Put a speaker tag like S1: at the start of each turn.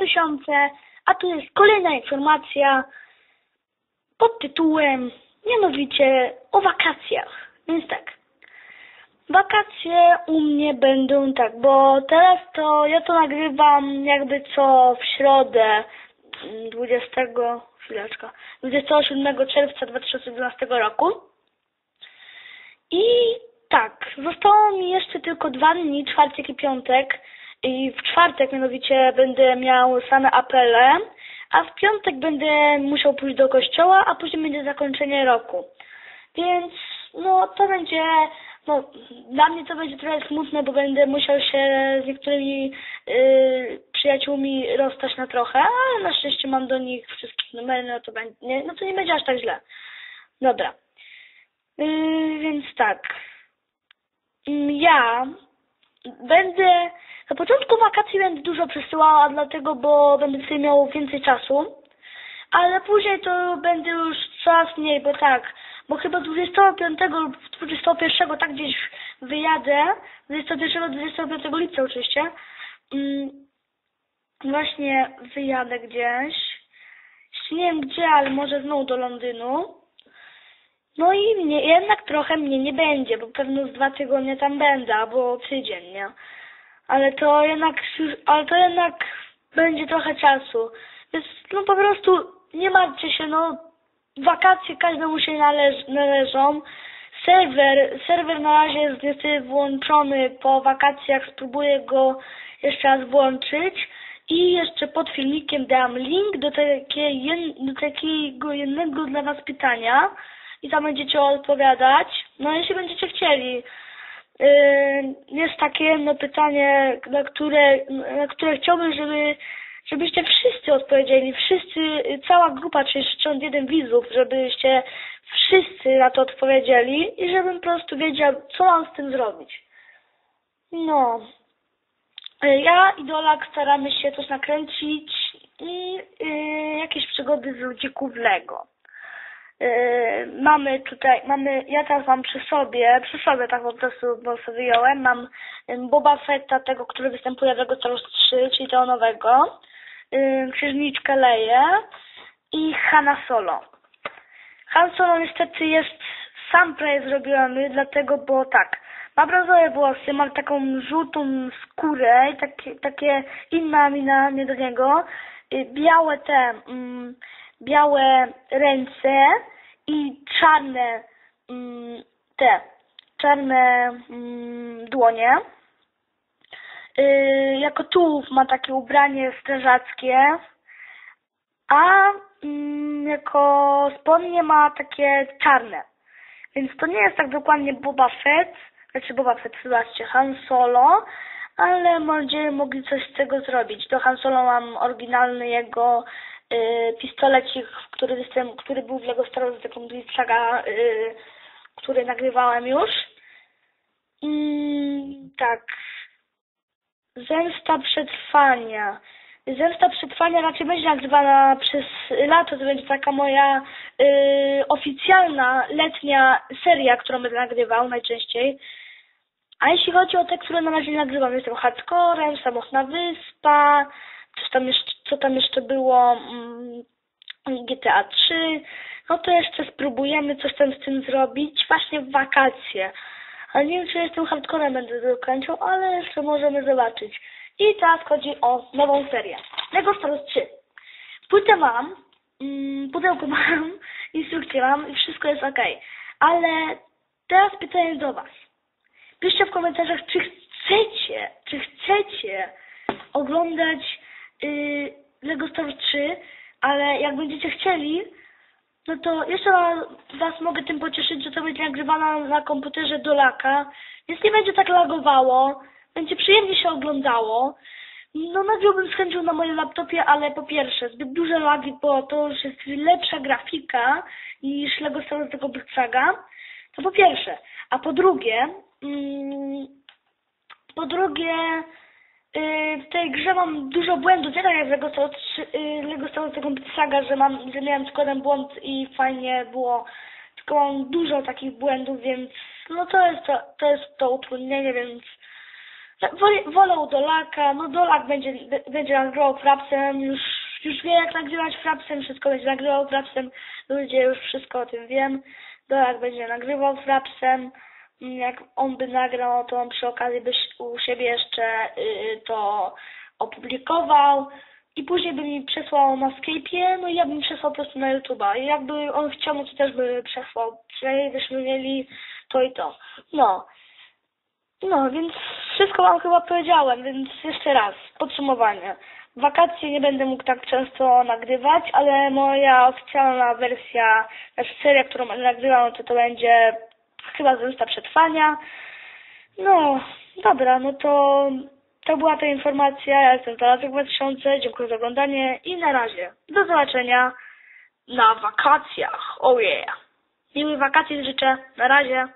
S1: miesiące, a tu jest kolejna informacja pod tytułem mianowicie o wakacjach. Więc tak. Wakacje u mnie będą tak, bo teraz to ja to nagrywam jakby co w środę 20 chwileczka, 27 czerwca 2012 roku. I tak, zostało mi jeszcze tylko dwa dni, czwartek i piątek. I w czwartek mianowicie będę miał same apele, a w piątek będę musiał pójść do kościoła, a później będzie zakończenie roku. Więc no to będzie, no dla mnie to będzie trochę smutne, bo będę musiał się z niektórymi yy, przyjaciółmi rozstać na trochę, ale na szczęście mam do nich wszystkich numery, no to będzie, nie, no to nie będzie aż tak źle. Dobra. Yy, więc tak. Yy, ja będę na początku wakacji będę dużo przesyłała, dlatego, bo będę sobie miał więcej czasu, ale później to będę już coraz mniej, bo tak, bo chyba 25 lub 21 tak gdzieś wyjadę, 21-25 lipca oczywiście, mm, właśnie wyjadę gdzieś, jeszcze nie wiem gdzie, ale może znowu do Londynu. No i mnie, jednak trochę mnie nie będzie, bo pewno z dwa tygodnie tam będę, albo tydzień, nie? Ale to jednak, ale to jednak będzie trochę czasu. Więc no po prostu nie martwcie się, no wakacje każdemu się należ, należą. Serwer, serwer na razie jest niestety włączony po wakacjach, spróbuję go jeszcze raz włączyć. I jeszcze pod filmikiem dam link do, takiej, do takiego jednego dla Was pytania i tam będziecie odpowiadać. No jeśli będziecie chcieli. Yy, jest takie jedno pytanie, na które, na które chciałbym, żeby, żebyście wszyscy odpowiedzieli, wszyscy, cała grupa, czyli 61 widzów, żebyście wszyscy na to odpowiedzieli i żebym po prostu wiedział, co mam z tym zrobić. No. Ja i Dolak staramy się coś nakręcić i yy, jakieś przygody z ludzików Lego. Yy, mamy tutaj, mamy, ja teraz mam przy sobie, przy sobie tak po prostu, bo sobie wyjąłem, mam Boba Fetta, tego, który występuje w Lego Star Wars 3, czyli tego nowego, yy, Księżniczkę Leję i Hanna Solo. Han Solo niestety jest sam prawie zrobiony, dlatego, bo tak, ma brązowe włosy, ma taką żółtą skórę i takie, takie inna mina nie do niego, białe te, mm, białe ręce i czarne mm, te czarne mm, dłonie. Yy, jako tułów ma takie ubranie strażackie, a yy, jako spodnie ma takie czarne. Więc to nie jest tak dokładnie Boba Fett, znaczy Boba Fett, zobaczcie, Han Solo, ale będziemy mogli coś z tego zrobić. Do Han Solo mam oryginalny jego y, pistolecik, który, jestem, który był w Lego Star Wars taką saga, y, który nagrywałem już. Tak. Zemsta przetrwania. Zemsta przetrwania raczej będzie nagrywana przez lato, to będzie taka moja y, oficjalna letnia seria, którą będę nagrywał najczęściej. A jeśli chodzi o te, które na razie nagrywam, jestem hardcorem, samotna wyspa, coś tam jeszcze, co tam jeszcze było, mm, GTA 3, no to jeszcze spróbujemy coś tam z tym zrobić, właśnie w wakacje. Ale nie wiem, czy jestem hardcorem będę dokończył, ale jeszcze możemy zobaczyć. I teraz chodzi o nową serię. Lego Star Wars 3. Płytę mam, mm, pudełko mam, instrukcję mam i wszystko jest ok. Ale teraz pytanie do Was. Piszcie w komentarzach, czy chcecie, czy chcecie oglądać yy, Lego Star Wars 3, ale jak będziecie chcieli, no to jeszcze Was mogę tym pocieszyć, że to będzie nagrywane na komputerze do laka, więc nie będzie tak lagowało, będzie przyjemnie się oglądało. No nagrałbym z chęcią na moim laptopie, ale po pierwsze, zbyt duże lagi, bo to już jest lepsza grafika niż Lego Star tego Saga. To po pierwsze. A po drugie, mm, po drugie, w tej grze mam dużo błędów, nie tak jak w Lego Star Wars, yy, Lego Star Wars Saga, że mam, że miałem tylko jeden błąd i fajnie było, tylko mam dużo takich błędów, więc no to jest to, to jest to utrudnienie, więc Wol- Wolał Dolaka, no Dolak będzie, będzie nagrywał frapsem, już, już wie jak nagrywać frapsem, wszystko będzie nagrywał frapsem, ludzie już wszystko o tym wiem. Dolak będzie nagrywał frapsem, jak on by nagrał, to on przy okazji by u siebie jeszcze y, to opublikował i później by mi przesłał na Skype'ie, no i ja bym przesłał po prostu na YouTube'a. I jakby on chciał, no to też by przesłał. Przynajmniej byśmy mieli to i to. No. No, więc wszystko wam chyba powiedziałem, więc jeszcze raz, podsumowanie. Wakacje nie będę mógł tak często nagrywać, ale moja oficjalna wersja, znaczy seria, którą będę nagrywał, to to będzie chyba zemsta przetrwania. No, dobra, no to to była ta informacja. Ja jestem Talasek 2000, dziękuję za oglądanie i na razie. Do zobaczenia na wakacjach. Oh yeah. Miłych wakacji życzę. Na razie.